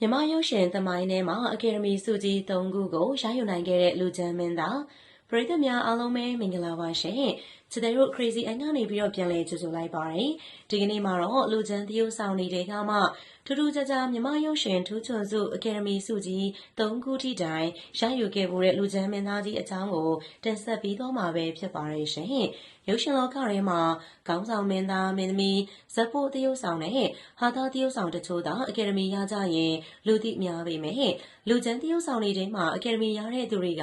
မြမရုပ်ရှင်သမိုင်းထဲမှာအကယ်ဒမီဆုကြီး၃ခုကိုရယူနိုင်ခဲ့တဲ့လူချမ်းမင်းသားပရိသတ်များအားလုံးပဲမင်္ဂလာပါရှင်။ ချစ်တဲ့တို့ Crazy အန်ကနေပြီးတော့ပြန်လည်ကြိုဆိုလိုက်ပါရယ်။ဒီကနေ့မှာတော့လူချမ်းသရုပ်ဆောင်နေတဲ့ကမှထူးထူးခြားခြားမြမရုပ်ရှင်ထူးချွန်စုအကယ်ဒမီဆုကြီး၃ခုထိတိုင်ရယူခဲ့မှုတဲ့လူချမ်းမင်းသားကြီးအကြောင်းကိုတင်ဆက်ပြီးတော့မှာပဲဖြစ်ပါရယ်ရှင်။ရုပ်ရှင်လောကထဲမှာခေါင်းဆောင်မင်းသားမင်းသမီးဇက်ဖို့သရုပ်ဆောင်နဲ့ဟာသားသရုပ်ဆောင်တချို့သာအကယ်ဒမီရကြရင်လူသိများပေမဲ့လူချမ်းသရုပ်ဆောင်တွေထဲမှာအကယ်ဒမီရတဲ့သူတွေက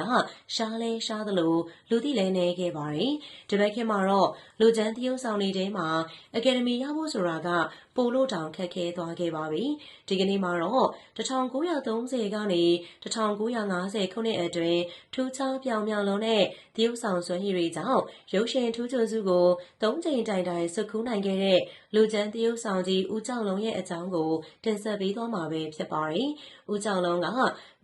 ရှားလဲရှားသလိုလူသိလဲနေခဲ့ပါတယ်။ဒီဘက်ခေတ်မှာတော့လူချမ်းသရုပ်ဆောင်တွေထဲမှာအကယ်ဒမီရဖို့ဆိုတာကပိုလို့တောင်ခက်ခဲသွားခဲ့ပါပြီ။ဒီကနေ့မှာတော့1930ကနေ1950ခုနှစ်အတွင်းထူးခြားပြောင်ပြောင်လုံးတဲ့သရုပ်ဆောင်စွမ်းရည်တွေကြောင့်ရုပ်ရှင်ထူးချွန်စုကိုသုံးချိန်တိုင်တိုင်စုကူးနိုင်ခဲ့တဲ့လူချမ်းသရုပ်ဆောင်ကြီးဦးကျော်လုံးရဲ့အကြောင်းကိုတင်ဆက်ပေးသွားမှာပဲဖြစ်ပါတယ်။ ဦးကျော်လုံးက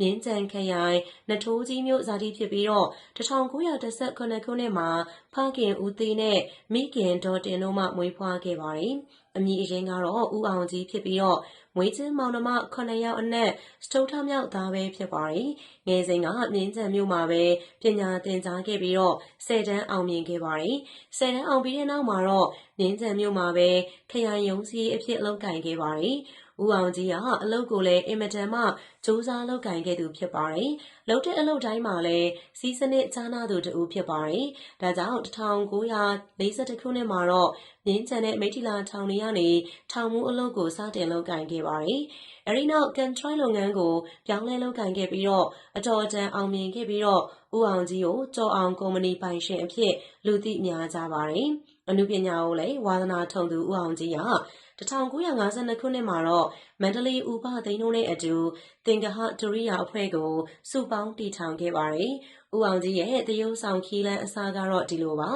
မြင်းကြံခရိုင်နထိုးကြီးမြို့ဇာတိဖြစ်ပြီးတော့1919ခုနှစ်မှာဖခင်ဦးသေးနဲ့မိခင်ဒေါ်တင်တို့မှမွေးဖွားခဲ့ပါတယ်။အမည်အရင်းကတော့ဦးအောင်ကြီးဖြစ်ပြီးတော့မွေးချင်းမောင်နှမ9ယောက်အနက်စတုထမြောက်သားပဲဖြစ်ပါတယ်။ငယ်စဉ်ကမြင်းချံမြို့မှာပဲပညာသင်ကြားခဲ့ပြီးတော့ဆယ်တန်းအောင်မြင်ခဲ့ပါတယ်။ဆယ်တန်းအောင်ပြီးတဲ့နောက်မှာတော့မြင်းချံမြို့မှာပဲခရိုင်ရုံးစီအဖြစ်လုပ်ကင်ခဲ့ပါတယ်။ ဦးအောင်ကြီးကအလုပ်ကိုလည်းအင်မတန်မှစူးစမ်းလုပ်ကင်ခဲ့သူဖြစ်ပါတယ်။လုပ်တဲ့အလုပ်တိုင်းမှာလည်းစီးစနစ်ချားနာသူတူဖြစ်ပါတယ်။ဒါကြောင့်1942ခုနှစ်မှာတော့မြင်းချန်တဲ့မိထီလာထောင်နေရနေထောင်မှုအလုပ်ကိုစတင်လုပ်ကင်ခဲ့ပါတယ်။အဲဒီနောက်ကန်ထရိုက်လုပ်ငန်းကိုပြောင်းလဲလုပ်ကင်ခဲ့ပြီးတော့အတော်အတန်အောင်မြင်ခဲ့ပြီးတော့ဦးအောင်ကြီးကိုကြော်အောင်ကုမ္ပဏီပိုင်ရှင်အဖြစ်လူသိများကြပါတယ်။အမှုပညာကိုလည်းဝါသနာထုံသူဦးအောင်ကြီးက1952ခုနှစ်မှာတော့မန္တလေးဦးဘသိန်းတို့နဲ့အတူသင်္ဂဟဒရိယာအဖွဲ့ကိုစုပေါင်းတည်ထောင်ခဲ့ပါတယ်။ဦးအောင်ကြီးရဲ့သရုပ်ဆောင်ခီးလန်းအစားကတော့ဒီလိုပါ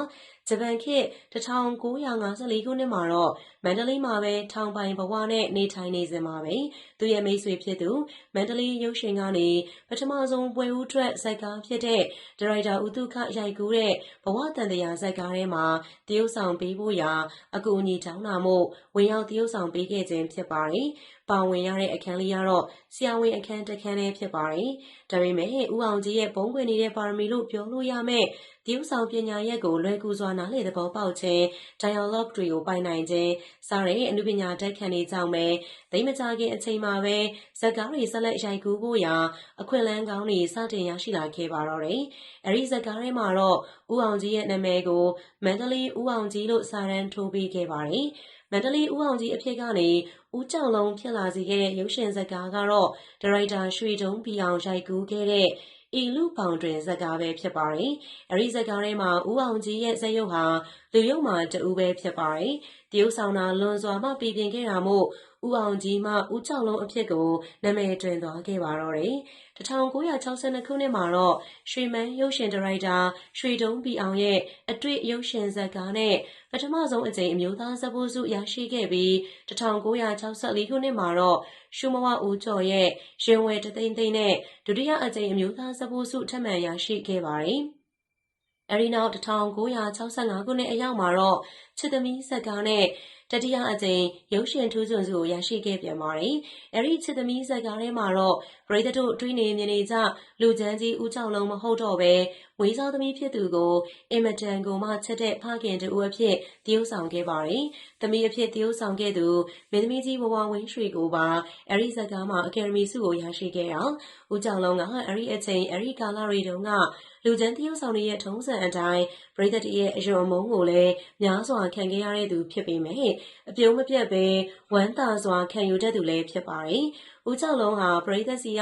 ဂျပန်ခေတ်1954ခုနှစ်မှာတော့ မန္တလေးမှာပဲ ထောင်ပိုင်ဘဝနဲ့ နေထိုင်နေစဉ်မှာပဲ သူရဲ့မိတ်ဆွေဖြစ်သူ မန္တလေးရုပ်ရှင်ကနေ ပထမဆုံးပွဲဦးထွက်ဇက်ကားဖြစ်တဲ့ ဒါရိုက်တာ ဦးတုခ ရိုက်ကူးတဲ့ ဘဝတန်တရားဇက်ကားထဲမှာတရုပ်ဆောင်ပေးဖို့ရာ အကူအညီတောင်းတာမို့ ဝင်ရောက်တရုပ်ဆောင်ပေးခဲ့ခြင်း ဖြစ်ပါတယ်။ ပါဝင်ရတဲ့အခန်းလေးကတော့ဆရာဝန်အခန်းတစ်ခန်းလေးဖြစ်ပါတယ်။ဒါပေမဲ့ဦးအောင်ကြီးရဲ့ဘုံခွေနေတဲ့ပါရမီလို့ပြောလို့ရမဲ့တရုပ်ဆောင်ပညာရက်ကိုလွယ်ကူစွာနားလည်သဘောပေါက်ခြင်း dialogue တွေကိုပိုင်နိုင်ခြင်းစတဲ့အမှုပညာတက်ခံနေကြောင်းပဲသိမကြခင်အချိန်မှာပဲဇက်ကားတွေဆက်လက်ရိုက်ကူးဖို့ရာအခွင့်အလမ်းကောင်းတွေစတင်ရရှိလာခဲ့ပါတော့တယ်။အဲဒီဇက်ကားထဲမှာတော့ဦးအောင်ကြီးရဲ့နာမည်ကို မန္တလေးဦးအောင်ကြီးလို့စာရန်ထိုးပေးခဲ့ပါတယ်။မန္တလေးဦးအောင်ကြီးအဖြစ်ကနေဦးကြောင်လုံးဖြစ်လာစေခဲ့တဲ့ရုပ်ရှင်ဇာတ်ကားကတော့ဒါရိုက်တာရွှေတုံးပီအောင်ရိုက်ကူးခဲ့တဲ့ဤလူပေါင်တွင်ဇက်ကားပဲဖြစ်ပါတယ်။အဲဒီဇက်ကားထဲမှာဦးအောင်ကြီးရဲ့ဇက်ရုပ်ဟာလူရုပ်မှာတူပဲဖြစ်ပါတယ်။တရုပ်ဆောင်တာလွန်စွာမှပြည်ပြင်ခဲ့တာမို့ ဦးအောင်ကြီးမှ ဦးကျော်လုံးအဖြစ်ကို နာမည်တွင်သွားခဲ့ပါတော့တယ်။1962ခုနှစ်မှာတော့ ရွှေမန်းရုပ်ရှင်ဒါရိုက်တာ ရွှေတုံးပီအောင်ရဲ့ အတွေ့ ရုပ်ရှင်ဇာတ်ကားနဲ့ ပထမဆုံးအကြိမ် အမျိုးသားဇာတ်ပိုးစုရရှိခဲ့ပြီး1964ခုနှစ်မှာတော့ ရှုမဝဦးကျော်ရဲ့ ရင်ဝယ် တသိန်းသိန်းနဲ့ ဒုတိယအကြိမ် အမျိုးသားဇာတ်ပိုးစုထပ်မံရရှိခဲ့ပါတယ်။အဲဒီနောက်1965ခုနှစ်အရောက်မှာတော့ ချစ်သမီး ဇာတ်ကားနဲ့ တတိယအကြိမ် ရုပ်ရှင်ထူးချွန်စုကို ရရှိခဲ့ပြန်ပါတယ်။အဲဒီ ချစ်သမီးဇာတ်ကားထဲမှာတော့ ပရိသတ်တို့ တွေးနေမြင်နေကြလူချမ်းကြီး ဦးကျော်လုံး မဟုတ်တော့ပဲ မွေးစားသမီးဖြစ်သူကို အင်မတန်ကိုမှချစ်တဲ့ဖခင်တူအဖြစ်တရုပ်ဆောင်ခဲ့ပါတယ်။သမီးအဖြစ်တရုပ်ဆောင်ခဲ့သူမင်းသမီးကြီးဘဝဝင်းရွှေကိုပါအဲဒီဇာတ်ကားမှာအကယ်ဒမီဆုကိုရရှိခဲ့တာဦးကျော်လုံးကအဲဒီအချိန်အဲဒီကာလတွေတုန်းကလူချမ်းတရုပ်ဆောင်တွေရဲ့ထုံးစံအတိုင်းပရိသတ်တွေရဲ့အယုံအမုန်းကိုလည်းများစွာခံခဲ့ရတဲ့သူဖြစ်ပေမဲ့အပြုံးမပြတ်ပဲဝမ်းသာစွာခံယူတတ်သူလည်းဖြစ်ပါတယ်။ ဦးကျော်လုံးဟာပရိသတ်စီက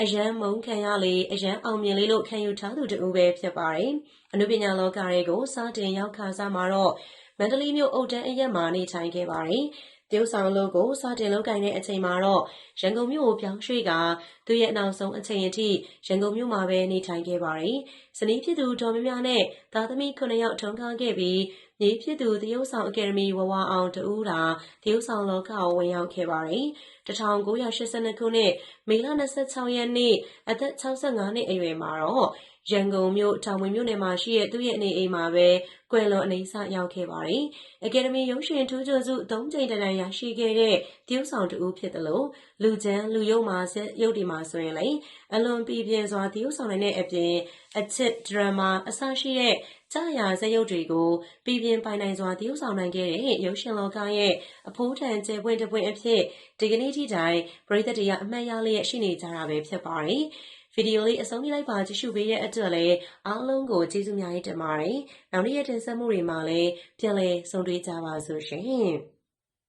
အယမ်းမုန်းခံရလေအယမ်းအောင်မြင်လေလို့ခံယူထားသူတူပဲဖြစ်ပါတယ်။အနုပညာလောကတွေကိုစတင်ရောက်ခါစားမှာတော့မန္တလေးမြို့အုတ်တန်းအရက်မှာနေထိုင်ခဲ့ပါတယ်။တရုတ်ဆောင်လုပ်ကိုစတင်လုပ်ကိုင်တဲ့အချိန်မှာတော့ရန်ကုန်မြို့ကိုပြောင်းရွှေ့ကသူရဲ့နောက်ဆုံးအချိန်အထိရန်ကုန်မြို့မှာပဲနေထိုင်ခဲ့ပါတယ်။ဇနီးဖြစ်သူဒေါ်မြမြနဲ့သားသမီး9ယောက်ထုံးကားခဲ့ပြီးညီဖြစ်သူတရုတ်ဆောင်အကယ်ဒမီဝဝအောင်တူတာတရုတ်ဆောင်လောကကိုဝင်ရောက်ခဲ့ပါတယ်။1982ခုနှစ်မေလ26ရက်နေ့အသက်65နှစ်အရွယ်မှာတော့ရန်ကုန်မြို့တောင်ဝင်မြို့နယ်မှာရှိတဲ့သူ့ရဲ့အနေအိမ်မှာပဲကွယ်လွန်အနေဆရောက်ခဲ့ပါတယ်။အကယ်ဒမီရုပ်ရှင်ထူးချွန်စု၃ချိန်တန်တန်ရရှိခဲ့တဲ့တရုတ်ဆောင်တူဖြစ်တယ်လို့လူချမ်းလူရုပ်မှာရုပ်ဒီမှာဆိုရင်လည်းအလွန်ပြည်ပြင်းစွာတရုတ်ဆောင်နိုင်တဲ့အပြင် အချစ် ဒရမာအစရှိတဲ့ကြာရာဇရုပ်တွေကိုပြည်ပြင်းပိုင်နိုင်စွာတရုတ်ဆောင်နိုင်ခဲ့တဲ့ ရုပ်ရှင်လောကရဲ့ အဖိုးထန်ကျယ်ပွင့်တပွင့်အဖြစ် ဒီကနေ့ထိတိုင် ပရိသတ်တွေက အမှတ်ရလျက် ရှိနေကြတာပဲ ဖြစ်ပါတယ်။ဗီဒီယိုလေး အဆုံးထိလိုက်ပါ ကြည့်ရှုပေးတဲ့အတွက်လည်း အားလုံးကို ကျေးဇူးများကြီးတင်ပါတယ်။နောက်နေ့ရက် တင်ဆက်မှုတွေမှာလည်း ပြန်လည်ဆုံတွေ့ကြပါစို့ရှင်။